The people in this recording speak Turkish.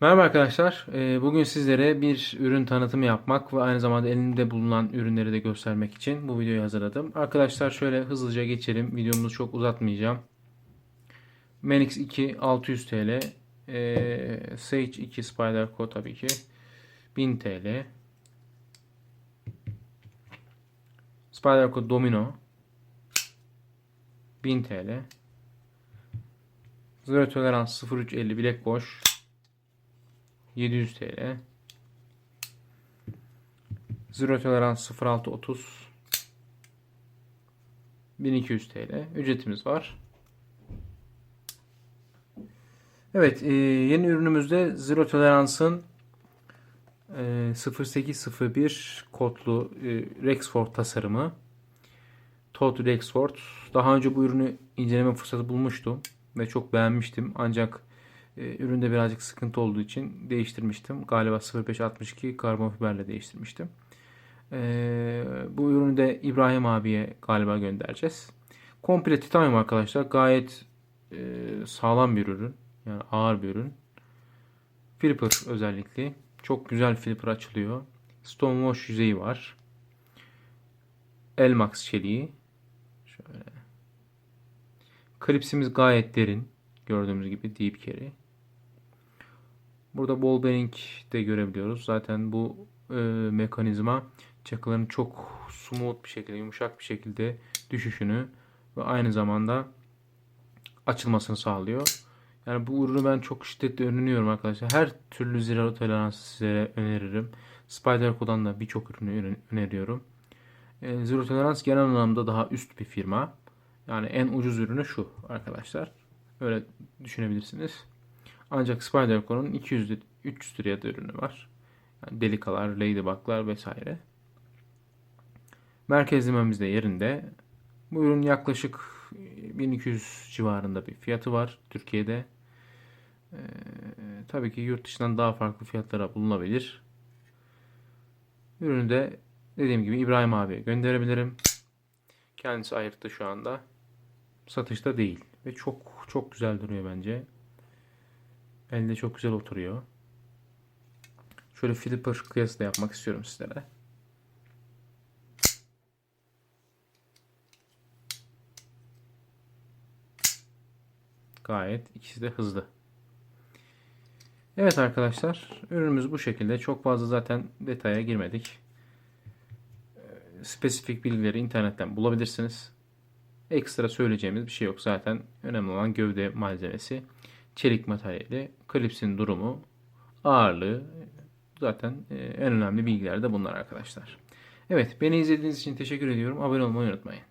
Merhaba arkadaşlar. Ee, Bugün sizlere bir ürün tanıtımı yapmak ve aynı zamanda elimde bulunan ürünleri de göstermek için bu videoyu hazırladım. Arkadaşlar şöyle hızlıca geçelim. Videomuzu çok uzatmayacağım. Manix 2 600 TL. Sage 2 Spider Co tabii ki 1000 TL. Spider Co Domino 1000 TL. Zero tolerans 0350 bilek boş 700 TL. Zero tolerans 0630 1200 TL ücretimiz var. Evet, e, yeni ürünümüzde Zero Tolerans'ın e, 0801 kodlu e, Rexford tasarımı. Todd Rexford. Daha önce bu ürünü inceleme fırsatı bulmuştum ve çok beğenmiştim. Ancak e, üründe birazcık sıkıntı olduğu için değiştirmiştim. Galiba 0562 karbon fiberle değiştirmiştim. E, bu ürünü de İbrahim abiye galiba göndereceğiz. Komple titanyum arkadaşlar. Gayet e, sağlam bir ürün. Yani ağır bir ürün. Flipper özellikle. Çok güzel flipper açılıyor. Stone wash yüzeyi var. Elmax çeliği. Şöyle. Klipsimiz gayet derin. Gördüğümüz gibi deep carry. Burada ball bearing de görebiliyoruz. Zaten bu e, mekanizma çakıların çok smooth bir şekilde, yumuşak bir şekilde düşüşünü ve aynı zamanda açılmasını sağlıyor. Yani bu ürünü ben çok şiddetle öneriyorum arkadaşlar. Her türlü zero toleransı size öneririm. Spyderco'dan da birçok ürünü öneriyorum. E, zero tolerans genel anlamda daha üst bir firma. Yani en ucuz ürünü şu arkadaşlar. Öyle düşünebilirsiniz. Ancak Spyderco'nun 200 300 liraya da ürünü var. Yani delikalar, ladybug'lar vesaire. Merkezlememiz de yerinde. Bu ürün yaklaşık 1200 civarında bir fiyatı var Türkiye'de. Ee, tabii ki yurt dışından daha farklı fiyatlara bulunabilir. Ürünü de dediğim gibi İbrahim abiye gönderebilirim. Kendisi ayırttı şu anda. Satışta değil. Ve çok çok güzel duruyor bence. Elde çok güzel oturuyor. Şöyle flipper kıyası da yapmak istiyorum sizlere. Gayet ikisi de hızlı. Evet arkadaşlar ürünümüz bu şekilde. Çok fazla zaten detaya girmedik. Ee, Spesifik bilgileri internetten bulabilirsiniz. Ekstra söyleyeceğimiz bir şey yok. Zaten önemli olan gövde malzemesi, çelik materyali, klipsin durumu, ağırlığı zaten e, en önemli bilgiler de bunlar arkadaşlar. Evet beni izlediğiniz için teşekkür ediyorum. Abone olmayı unutmayın.